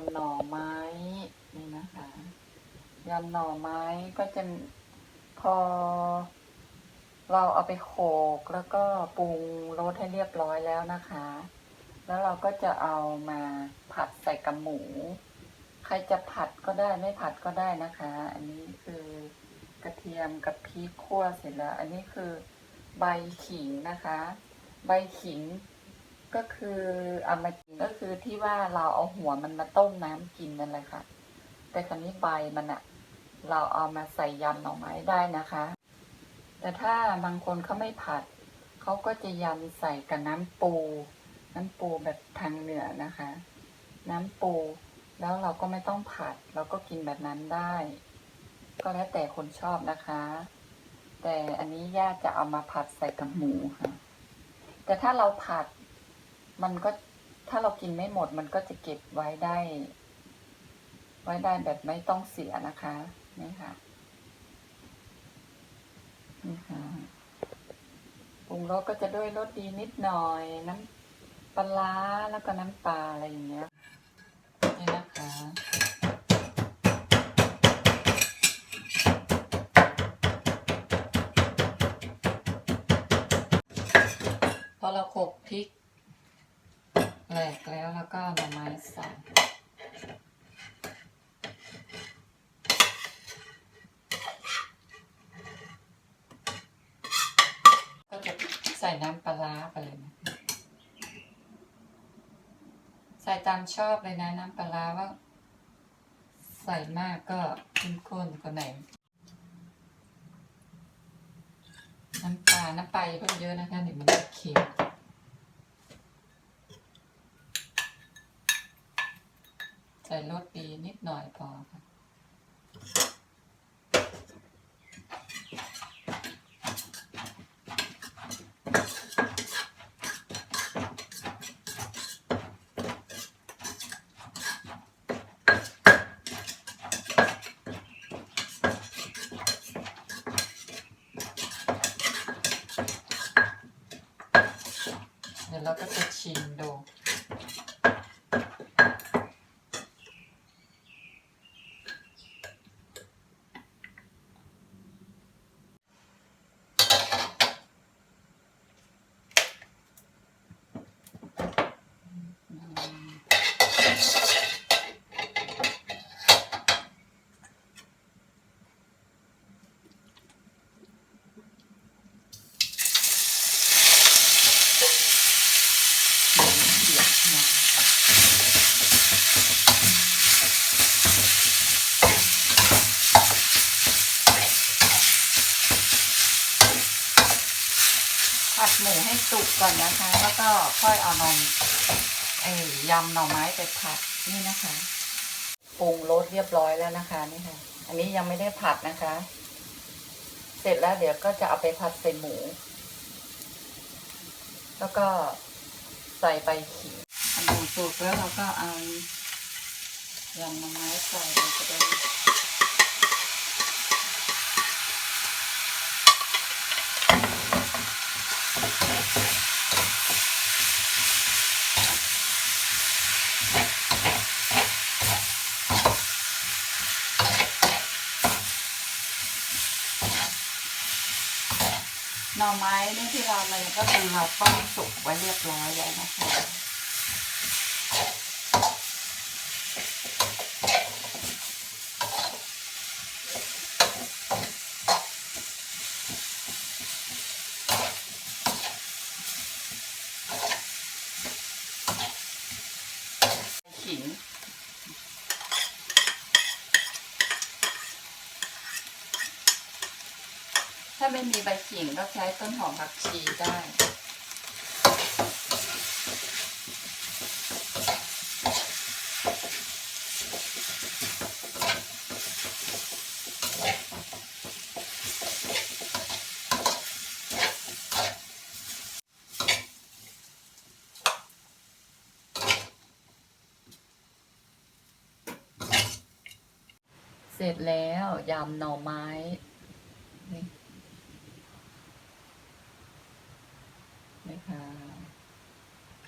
ำหน่อไม้นี่นะคะยำหน่อไม้ก็จะพอ เราเอาไปโขลกแล้วก็ปรุงรสให้เรียบร้อยแล้วนะคะ แล้วเราก็จะเอามาผัดใส่กับหมู ใครจะผัดก็ได้ไม่ผัดก็ได้นะคะ อันนี้คือกระเทียมกับพริกคั่วเสร็จแล้ว อันนี้คือใบขิงนะคะ ใบขิง ก็คือเอามากินก็คือที่ว่าเราเอาหัวมันมาต้มน้ำกินนั่นแหละค่ะ แต่คราวนี้ใบมันอะเราเอามาใส่ยำหน่อไม้ได้นะคะ แต่ถ้าบางคนเขาไม่ผัดเขาก็จะยำใส่กับน้ำปู น้ำปูแบบทางเหนือนะคะ น้ำปูแล้วเราก็ไม่ต้องผัด เราก็กินแบบนั้นได้ ก็แล้วแต่คนชอบนะคะ แต่อันนี้ย่าจะเอามาผัดใส่กับหมูค่ะ แต่ถ้าเราผัด มันก็ถ้าเรากินไม่หมด มันก็จะเก็บไว้ได้ ไว้ได้แบบไม่ต้องเสียนะคะนี่ค่ะนี่ค่ะปรุงรสก็จะด้วยรสดีนิดหน่อย น้ำปลาร้าแล้วก็น้ำปลาอะไรอย่างเงี้ยนี่นะคะพอเราโขลกพริก แหลกแล้วแล้วก็เอาหน่อไม้ใส่ก็จะใส่น้ำปลาไปเลยนะใส่ตามชอบเลยนะน้ำปลาร้าว่า ใส่มากก็ข้มข้นกว่าไหนน้ำปลา น้ำปลาอย่าเพิ่มเยอะนะคะเดี๋ยวมันจะเค็ม ส่รสดีนิดหน่อยพอค่ะเดี๋ยวเราก็จะชิมดู เดือดมาผัด หมูให้สุกก่อนนะคะ แล้วก็ค่อยเอานมไอ้ยำหน่อไม้ไปผัดนี่นะคะ ปรุงรสเรียบร้อยแล้วนะคะนี่ค่ะ อันนี้ยังไม่ได้ผัดนะคะ เสร็จแล้วเดี๋ยวก็จะเอาไปผัดใส่หมู แล้วก็ใส่ใบขิงอันหมูสุกแล้วเราก็เอายำหน่อไม้ใส่ลงไปได้ หน่อไม้นี่ที่เราเลยก็คือเราต้มสุกไว้เรียบร้อยแล้วนะคะ ขิง ถ้าไม่มีใบขิงก็ใช้ต้นหอมผักชีได้เสร็จแล้วยำหน่อไม้นี่ นี่ค่ะ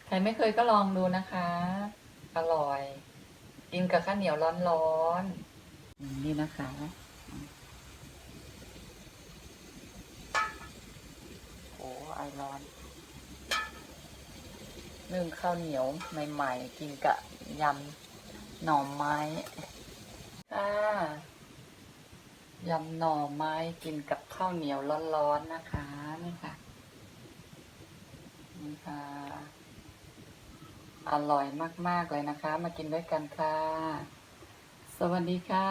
ใครไม่เคยก็ลองดูนะคะ อร่อยเกินกับข้าวเหนียวร้อนๆอืมนี่นะคะโอ้ไอร้อนนึ่งข้าวเหนียวใหม่ๆ กินกับยำหน่อไม้อ่ายำหน่อไม้กินกับข้าวเหนียวร้อนๆนะคะนี่ค่ะนี่ ค่ะ อร่อยมาก ๆ เลยนะคะ มากินด้วยกันค่ะ สวัสดีค่ะ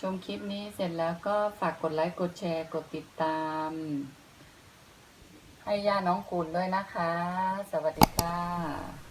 ชมคลิปนี้เสร็จแล้วก็ฝากกดไลค์กดแชร์กดติดตาม ให้ย่าน้องคุณด้วยนะคะ สวัสดีค่ะ